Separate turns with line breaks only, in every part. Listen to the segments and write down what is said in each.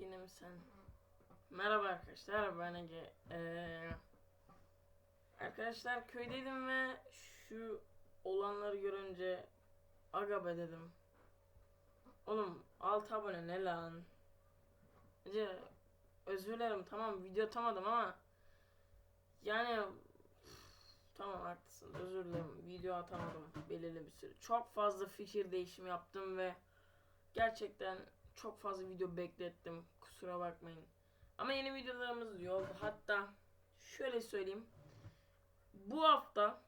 yine mi sen? Merhaba arkadaşlar ben Ege. Ee, arkadaşlar köydeydim ve şu olanları görünce aga be dedim. Oğlum 6 abone ne lan? Ece özür dilerim tamam video atamadım ama yani tamam haklısın özür dilerim video atamadım belirli bir süre. Çok fazla fikir değişimi yaptım ve gerçekten çok fazla video beklettim. Kusura bakmayın. Ama yeni videolarımız yok. Hatta şöyle söyleyeyim. Bu hafta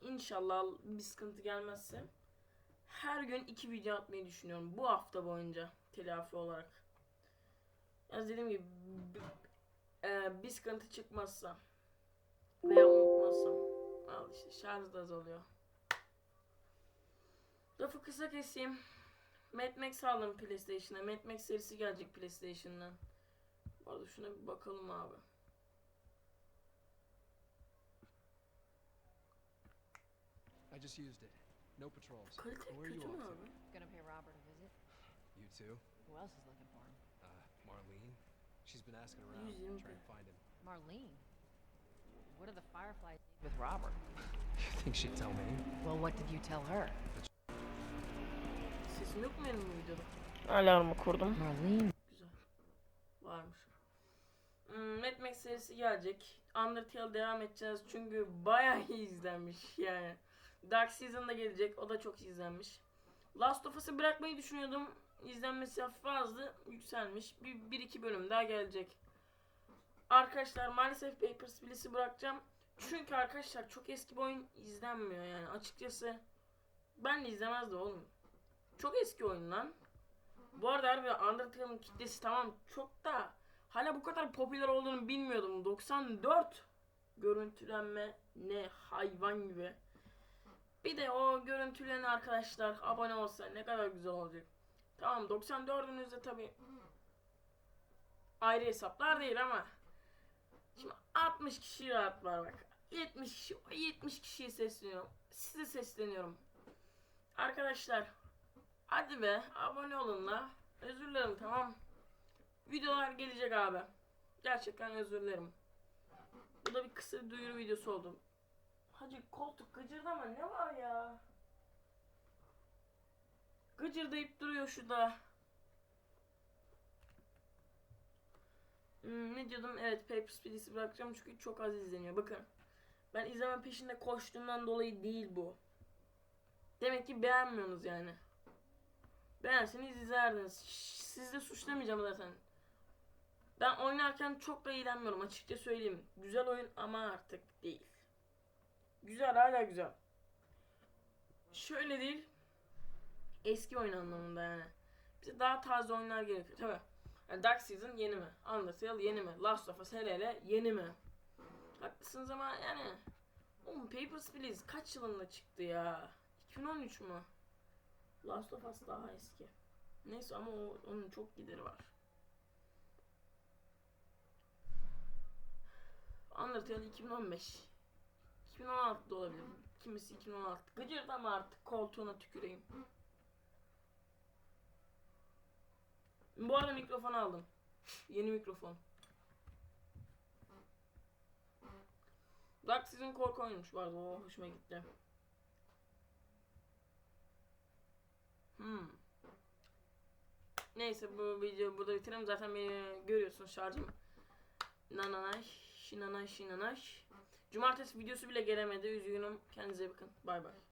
inşallah bir sıkıntı gelmezse her gün iki video atmayı düşünüyorum. Bu hafta boyunca telafi olarak. Yani dediğim gibi e, bir sıkıntı çıkmazsa veya unutmazsam al işte şarj da azalıyor. Lafı kısa keseyim. Mad Max aldım PlayStation'a. Mad Max serisi gelecek PlayStation'dan. Bu arada şuna bir bakalım abi.
I just used it. No patrols.
Kalite
Where are you
kötü mü
off to?
abi?
Gonna pay Robert a visit.
You too?
Who else is looking for him?
Uh, Marlene? She's been asking around,
Yüzüm
trying to find him.
Marlene. What do the Fireflies need with Robert?
You think she'd tell me?
Well, what did you tell her?
Sesim yok mu benim bu videoda? Alarmı kurdum.
Marlene.
Güzel. Varmış. Hmm, Mad Max serisi gelecek. Undertale devam edeceğiz çünkü bayağı iyi izlenmiş yani. Dark Season da gelecek. O da çok izlenmiş. Last of Us'ı bırakmayı düşünüyordum. İzlenmesi hafif azdı. Yükselmiş. Bir, bir iki bölüm daha gelecek. Arkadaşlar maalesef Papers, Please'i bırakacağım. Çünkü arkadaşlar çok eski bir oyun izlenmiyor yani. Açıkçası ben de izlemezdim oğlum. Çok eski oyun lan. Bu arada harbi Undertale'ın kitlesi tamam çok da hala bu kadar popüler olduğunu bilmiyordum. 94 görüntülenme ne hayvan gibi. Bir de o görüntülerin arkadaşlar abone olsa ne kadar güzel olacak. Tamam 94'ünüzde tabi ayrı hesaplar değil ama şimdi 60 kişi rahat var bak. 70 kişi, o 70 kişiye sesleniyorum. Size sesleniyorum. Arkadaşlar Hadi be abone olun la. Özür dilerim tamam. Videolar gelecek abi. Gerçekten özür dilerim. Bu da bir kısa bir duyuru videosu oldu. Hacı koltuk gıcırdama ne var ya? Gıcırdayıp duruyor şu da. Hmm, ne diyordum? Evet Papers, Please'i bırakacağım çünkü çok az izleniyor. Bakın. Ben izleme peşinde koştuğumdan dolayı değil bu. Demek ki beğenmiyorsunuz yani. Beğenseniz izlerdiniz. Sizi de suçlamayacağım zaten. Ben oynarken çok da eğlenmiyorum açıkça söyleyeyim. Güzel oyun ama artık değil. Güzel hala güzel. Şöyle değil. Eski oyun anlamında yani. Bize daha taze oyunlar gerekiyor. Tabi. Yani Dark Season yeni mi? Undertale yeni mi? Last of Us hele hele yeni mi? Haklısınız ama yani Oğlum Papers, Please kaç yılında çıktı ya? 2013 mü? Last of Us daha eski. Neyse ama o, onun çok gideri var. Undertale 2015. 2016 da olabilir. Kimisi 2016. Gıcırdı ama artık koltuğuna tüküreyim. Bu arada mikrofon aldım. Yeni mikrofon. Dark Season korku oyunmuş vardı. O hoşuma gitti. Hmm. Neyse bu videoyu burada bitirelim. Zaten beni görüyorsunuz şarjım. Nananay, şinanay, şinanay. Cumartesi videosu bile gelemedi. Üzgünüm. Kendinize bakın. Bay bay.